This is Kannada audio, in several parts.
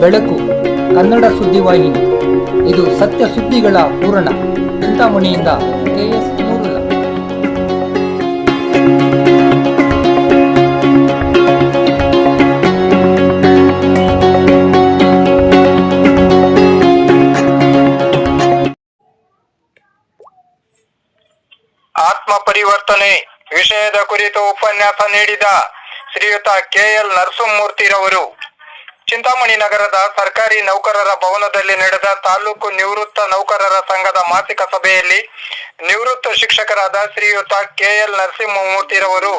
ಬೆಳಕು, ಕನ್ನಡ ಸುದ್ದಿವಾಹಿನಿ ಇದು ಸತ್ಯ ಸುದ್ದಿಗಳ ಪೂರಣ ಚಿಂತಾಮಣಿಯಿಂದ ಕೆಎಸ್ ಆತ್ಮ ಪರಿವರ್ತನೆ ವಿಷಯದ ಕುರಿತು ಉಪನ್ಯಾಸ ನೀಡಿದ ಶ್ರೀಯುತ ಕೆಎಲ್ ನರಸಿಂಹಮೂರ್ತಿರವರು. ಚಿಂತಾಮಣಿ ನಗರದ ಸರ್ಕಾರಿ ನೌಕರರ ಭವನದಲ್ಲಿ ನಡೆದ ತಾಲೂಕು ನಿವೃತ್ತ ನೌಕರರ ಸಂಘದ ಮಾಸಿಕ ಸಭೆಯಲ್ಲಿ ನಿವೃತ್ತ ಶಿಕ್ಷಕರಾದ ಶ್ರೀಯುತ ಕೆಎಲ್ ನರಸಿಂಹಮೂರ್ತಿರವರು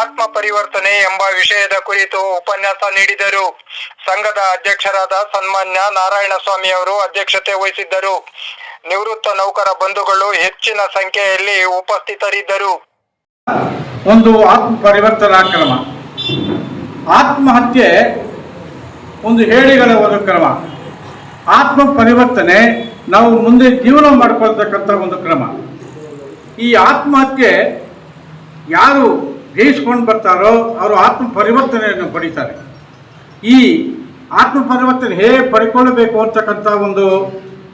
ಆತ್ಮ ಪರಿವರ್ತನೆ ಎಂಬ ವಿಷಯದ ಕುರಿತು ಉಪನ್ಯಾಸ ನೀಡಿದರು. ಸಂಘದ ಅಧ್ಯಕ್ಷರಾದ ಸನ್ಮಾನ್ಯ ನಾರಾಯಣ ಸ್ವಾಮಿ ಅವರು ಅಧ್ಯಕ್ಷತೆ ವಹಿಸಿದ್ದರು. ನಿವೃತ್ತ ನೌಕರ ಬಂಧುಗಳು ಹೆಚ್ಚಿನ ಸಂಖ್ಯೆಯಲ್ಲಿ ಉಪಸ್ಥಿತರಿದ್ದರು. ಒಂದು ಆತ್ಮ ಪರಿವರ್ತನಾ ಕ್ರಮ. ಆತ್ಮಹತ್ಯೆ ಒಂದು ಹೇಳಿಗಳ ಒಂದು ಕ್ರಮ. ಆತ್ಮ ಪರಿವರ್ತನೆ ನಾವು ಮುಂದೆ ಜೀವನ ಮಾಡ್ಕೊಳ್ತಕ್ಕಂಥ ಒಂದು ಕ್ರಮ. ಈ ಆತ್ಮಹತ್ಯೆ ಯಾರು ಜಯಿಸ್ಕೊಂಡು ಬರ್ತಾರೋ ಅವರು ಆತ್ಮ ಪರಿವರ್ತನೆಯನ್ನು ಪಡಿತಾರೆ. ಈ ಆತ್ಮ ಪರಿವರ್ತನೆ ಹೇಗೆ ಪಡ್ಕೊಳ್ಬೇಕು ಅಂತಕ್ಕಂಥ ಒಂದು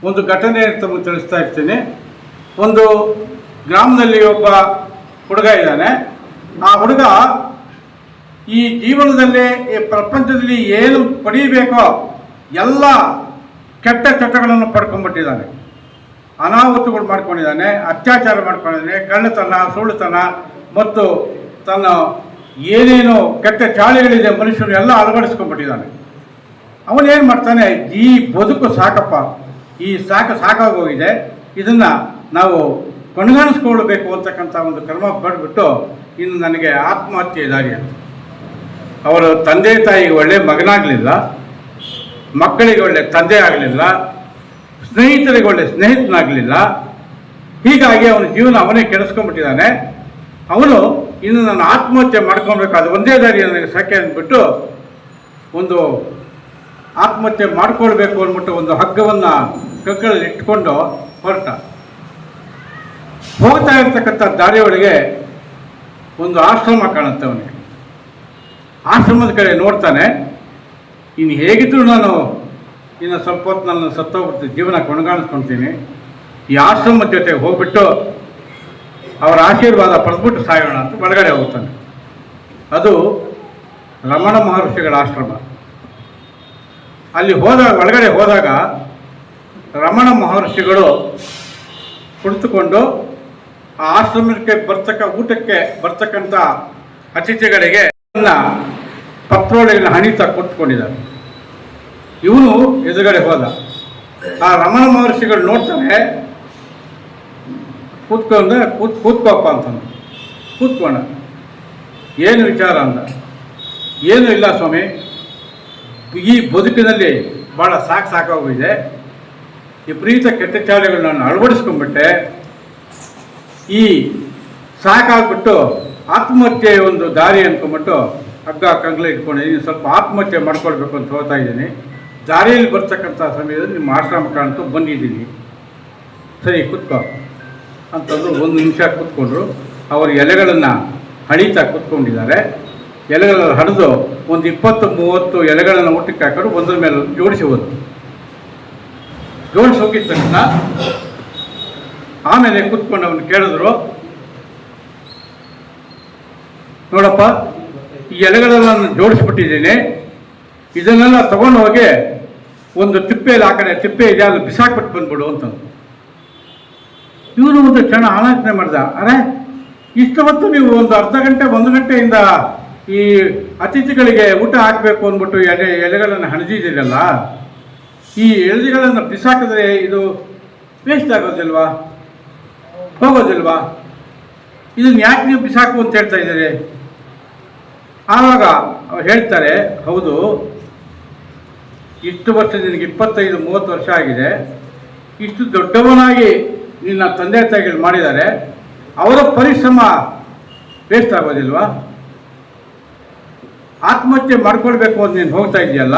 ಒಂದು ಘಟನೆ ತಮಗೆ ತಿಳಿಸ್ತಾ ಇರ್ತೀನಿ. ಒಂದು ಗ್ರಾಮದಲ್ಲಿ ಒಬ್ಬ ಹುಡುಗ ಇದ್ದಾನೆ. ಆ ಹುಡುಗ ಈ ಜೀವನದಲ್ಲಿ, ಈ ಪ್ರಪಂಚದಲ್ಲಿ ಏನು ಪಡೀಬೇಕೋ ಎಲ್ಲ ಕೆಟ್ಟ ಚಟಗಳನ್ನು ಪಡ್ಕೊಂಡ್ಬಿಟ್ಟಿದ್ದಾನೆ. ಅನಾಹುತಗಳು ಮಾಡ್ಕೊಂಡಿದ್ದಾನೆ, ಅತ್ಯಾಚಾರ ಮಾಡ್ಕೊಂಡಿದ್ದಾನೆ, ಕಳ್ಳತನ, ಸುಳ್ಳುತನ ಮತ್ತು ತನ್ನ ಏನೇನು ಕೆಟ್ಟ ಚಾಳಿಗಳಿದೆ ಮನುಷ್ಯರು ಎಲ್ಲ ಅಳವಡಿಸ್ಕೊಂಡ್ಬಿಟ್ಟಿದ್ದಾನೆ. ಅವನೇನು ಮಾಡ್ತಾನೆ, ಈ ಬದುಕು ಸಾಕಪ್ಪ, ಈ ಸಾಕು ಸಾಕಾಗೋಗಿದೆ, ಇದನ್ನು ನಾವು ಕಣ್ಗಾಣಿಸ್ಕೊಳ್ಬೇಕು ಅಂತಕ್ಕಂಥ ಒಂದು ಕ್ರಮ ಪಡ್ಬಿಟ್ಟು ಇನ್ನು ನನಗೆ ಆತ್ಮಹತ್ಯೆ ದಾರಿ ಅಂತ. ಅವರ ತಂದೆ ತಾಯಿಗೆ ಒಳ್ಳೆ ಮಗನಾಗಲಿಲ್ಲ, ಮಕ್ಕಳಿಗೆ ಒಳ್ಳೆ ತಂದೆ ಆಗಲಿಲ್ಲ, ಸ್ನೇಹಿತರಿಗೆ ಒಳ್ಳೆ ಸ್ನೇಹಿತನಾಗಲಿಲ್ಲ. ಹೀಗಾಗಿ ಅವನ ಜೀವನ ಅವನೇ ಕೆಡಿಸ್ಕೊಂಡ್ಬಿಟ್ಟಿದ್ದಾನೆ. ಅವನು ಇನ್ನು ನಾನು ಆತ್ಮಹತ್ಯೆ ಮಾಡ್ಕೊಬೇಕಾದ ಒಂದೇ ದಾರಿ ನನಗೆ ಸಾಕೆ ಅಂದ್ಬಿಟ್ಟು ಒಂದು ಆತ್ಮಹತ್ಯೆ ಮಾಡ್ಕೊಳ್ಬೇಕು ಅಂದ್ಬಿಟ್ಟು ಒಂದು ಹಗ್ಗವನ್ನು ಕಕ್ಕಳಲ್ಲಿ ಇಟ್ಕೊಂಡು ಹೊರಟ. ಹೋಗ್ತಾ ಇರ್ತಕ್ಕಂಥ ದಾರಿಯೊಳಗೆ ಒಂದು ಆಶ್ರಮ ಕಾಣುತ್ತೆ ಅವನಿಗೆ. ಆಶ್ರಮದ ಕಡೆ ನೋಡ್ತಾನೆ. ಇನ್ನು ಹೇಗಿದ್ರು ನಾನು ಇನ್ನು ಸ್ವಲ್ಪ ಹೊತ್ತು ನಾನು ಸತ್ತೋಗ್ಬಿಡ್ತೀನಿ, ಜೀವನ ಕೊಣಗಾಣಿಸ್ಕೊಳ್ತೀನಿ ಈ ಆಶ್ರಮದ ಜೊತೆ ಹೋಗ್ಬಿಟ್ಟು ಅವರ ಆಶೀರ್ವಾದ ಪಡೆದ್ಬಿಟ್ಟು ಸಾಯೋಣ ಅಂತ ಒಳಗಡೆ ಹೋಗ್ತಾನೆ. ಅದು ರಮಣ ಮಹರ್ಷಿಗಳ ಆಶ್ರಮ. ಅಲ್ಲಿ ಹೋದಾಗ, ಒಳಗಡೆ ಹೋದಾಗ ರಮಣ ಮಹರ್ಷಿಗಳು ಕುಳಿತುಕೊಂಡು ಆ ಆಶ್ರಮಕ್ಕೆ ಬರ್ತಕ್ಕ ಊಟಕ್ಕೆ ಬರ್ತಕ್ಕಂಥ ಅತಿಥಿಗಳಿಗೆ ಅದನ್ನ ಹಣಿ ಕೊಟ್ಕೊಂಡಿದ್ದಾರೆ ಇವನು ಎದುರುಗಡೆ ಹೋದ. ಆ ರಮಣ ಮಹರ್ಷಿಗಳು ನೋಡ್ತಾನೆ ಕೂತ್ಕೊಂಡ ಕೂತ್, ಕೂತ್ಕೋಪ್ಪ ಅಂತಂದು ಕೂತ್ಕೊಂಡ ಏನು ವಿಚಾರ ಅಂದ? ಏನು ಇಲ್ಲ ಸ್ವಾಮಿ, ಈ ಬದುಕಿನಲ್ಲಿ ಭಾಳ ಸಾಕು ಸಾಕಾಗೋಗಿದೆ. ವಿಪರೀತ ಕೆಟ್ಟ ಚಾಲೆಗಳನ್ನ ನಾನು ಅಳವಡಿಸ್ಕೊಂಡ್ಬಿಟ್ಟೆ. ಈ ಸಾಕಾಗ್ಬಿಟ್ಟು ಆತ್ಮಹತ್ಯೆ ಒಂದು ದಾರಿ ಅಂದ್ಕೊಂಬಿಟ್ಟು ಹಗ್ಗ ಕಂಗ್ಲ ಇಟ್ಕೊಂಡಿದ್ದೀನಿ ಸ್ವಲ್ಪ ಆತ್ಮಹತ್ಯೆ ಮಾಡ್ಕೊಳ್ಬೇಕು ಅಂತ ಹೋಗ್ತಾ ಇದ್ದೀನಿ. ದಾರಿಯಲ್ಲಿ ಬರ್ತಕ್ಕಂಥ ಸಮಯದಲ್ಲಿ ನಿಮ್ಮ ಆಶ್ರಮ ಕಾಣ್ತು, ಬಂದಿದ್ದೀನಿ. ಸರಿ, ಕೂತ್ಕೋ. ಅಂತಂದು ಒಂದು ನಿಮಿಷ ಕೂತ್ಕೊಂಡ್ರು. ಅವರು ಎಲೆಗಳನ್ನು ಹಣಿತಾ ಕೂತ್ಕೊಂಡಿದ್ದಾರೆ. ಎಲೆಗಳನ್ನು ಹಡಿದು ಒಂದು ಇಪ್ಪತ್ತು, ಮೂವತ್ತು ಎಲೆಗಳನ್ನು ಊಟಕ್ಕೆ ಹಾಕೊಂಡು ಒಂದ್ರ ಮೇಲೆ ಜೋಡಿಸಿ ಹೋದ್ರು. ಜೋಡಿಸಿ ಹೋಗಿದ ತಕ್ಷಣ ಆಮೇಲೆ ಕೂತ್ಕೊಂಡು ಅವನು ಕೇಳಿದ್ರು ನೋಡಪ್ಪ, ಈ ಎಲೆಗಳೆಲ್ಲ ನಾನು ಜೋಡಿಸ್ಬಿಟ್ಟಿದ್ದೀನಿ. ಇದನ್ನೆಲ್ಲ ತಗೊಂಡು ಹೋಗಿ ಒಂದು ತಿಪ್ಪೆಯಲ್ಲಿ ಆ ಕಡೆ, ತಿಪ್ಪೆ ಇದೆ, ಅದು ಬಿಸಾಕ್ಬಿಟ್ಟು ಬಂದ್ಬಿಡು ಅಂತ ಇವನು ಒಂದು ಕ್ಷಣ ಆಲೋಚನೆ ಮಾಡ್ದ, ಅರೆ ಇಷ್ಟು ಹೊತ್ತು ನೀವು ಒಂದು ಅರ್ಧ ಗಂಟೆ, ಒಂದು ಗಂಟೆಯಿಂದ ಈ ಅತಿಥಿಗಳಿಗೆ ಊಟ ಹಾಕಬೇಕು ಅಂದ್ಬಿಟ್ಟು ಎಲೆ, ಎಲೆಗಳನ್ನು ಹಣದಿದ್ದೀರಲ್ಲ, ಈ ಎಲೆಗಳನ್ನು ಬಿಸಾಕಿದ್ರೆ ಇದು ವೇಸ್ಟ್ ಆಗೋದಿಲ್ವಾ? ಹೋಗೋದಿಲ್ವಾ? ಇದನ್ನು ಯಾಕೆ ನೀವು ಬಿಸಾಕು ಅಂತ ಹೇಳ್ತಾ ಇದ್ದೀರಿ? ಆವಾಗ ಹೇಳ್ತಾರೆ, ಹೌದು, ಇಷ್ಟು ವರ್ಷ ನಿನಗೆ ಇಪ್ಪತ್ತೈದು, ಮೂವತ್ತು ವರ್ಷ ಆಗಿದೆ. ಇಷ್ಟು ದೊಡ್ಡವನಾಗಿ ನಿನ್ನ ತಂದೆ ತಾಯಿಗಳು ಮಾಡಿದ್ದಾರೆ. ಅವರ ಪರಿಶ್ರಮ ವೇಸ್ಟ್ ಆಗೋದಿಲ್ವಾ? ಆತ್ಮಹತ್ಯೆ ಮಾಡ್ಕೊಳ್ಬೇಕು ಅಂತ ನೀನು ಹೋಗ್ತಾ ಇದೆಯಲ್ಲ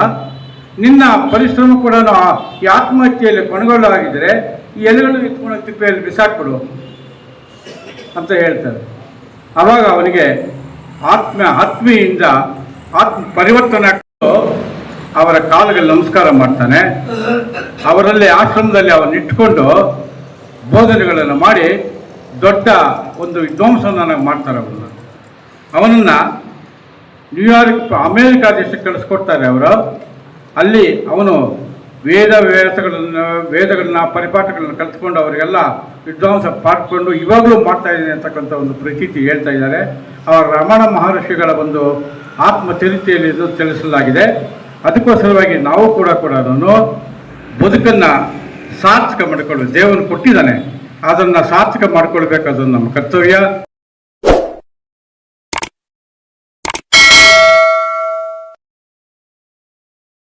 ನಿನ್ನ ಪರಿಶ್ರಮ ಕೂಡ ಈ ಆತ್ಮಹತ್ಯೆಯಲ್ಲಿ ಕೊನೆಗೊಳ್ಳಾಗಿದ್ದರೆ ಈ ಎಲೆಗಳು ಇಟ್ಕೊಂಡು ತಿಪ್ಪೆಯಲ್ಲಿ ಬಿಸಾಕ್ಬಿಡು ಅಂತ ಹೇಳ್ತಾರೆ. ಅವಾಗ ಅವನಿಗೆ ಆತ್ಮ ಆತ್ಮೀಯಿಂದ ಆತ್ಮ ಪರಿವರ್ತನೆ ಅವರ ಕಾಲಿಗೆ ನಮಸ್ಕಾರ ಮಾಡ್ತಾನೆ. ಅವರಲ್ಲಿ ಆಶ್ರಮದಲ್ಲಿ ಅವನ್ನ ಇಟ್ಕೊಂಡು ಬೋಧನೆಗಳನ್ನು ಮಾಡಿ ದೊಡ್ಡ ಒಂದು ವಿದ್ವಾಂಸನ ಮಾಡ್ತಾರೆ ಅವರು. ಅವನನ್ನು ನ್ಯೂಯಾರ್ಕ್ ಅಮೇರಿಕಾ ದೇಶಕ್ಕೆ ಕಳಿಸ್ಕೊಡ್ತಾರೆ ಅವರು. ಅಲ್ಲಿ ಅವನು ವೇದ ವ್ಯಾಸಗಳನ್ನು, ವೇದಗಳನ್ನ, ಪರಿಪಾಠಗಳನ್ನ ಕಲ್ತ್ಕೊಂಡು ಅವರಿಗೆಲ್ಲ ವಿದ್ವಾಂಸ ಪಾಡ್ಕೊಂಡು ಇವಾಗಲೂ ಮಾಡ್ತಾ ಇದ್ದೀನಿ ಅಂತಕ್ಕಂಥ ಒಂದು ಪ್ರತೀತಿ ಹೇಳ್ತಾ ಇದ್ದಾರೆ. ರಮಣ ಮಹರ್ಷಿಗಳ ಒಂದು ಆತ್ಮಚರಿತೆಯಲ್ಲಿ ಇದು ತಿಳಿಸಲಾಗಿದೆ. ಅದಕ್ಕೋಸ್ಕರವಾಗಿ ನಾವು ಕೂಡ ಕೂಡ ಬದುಕನ್ನು ಸಾರ್ಥಕ ಮಾಡಿಕೊಳ್ಳಿ. ದೇವನು ಕೊಟ್ಟಿದ್ದಾನೆ. ಅದನ್ನು ಸಾರ್ಥಕ ಮಾಡಿಕೊಳ್ಬೇಕಾದ್ರು ನಮ್ಮ ಕರ್ತವ್ಯ.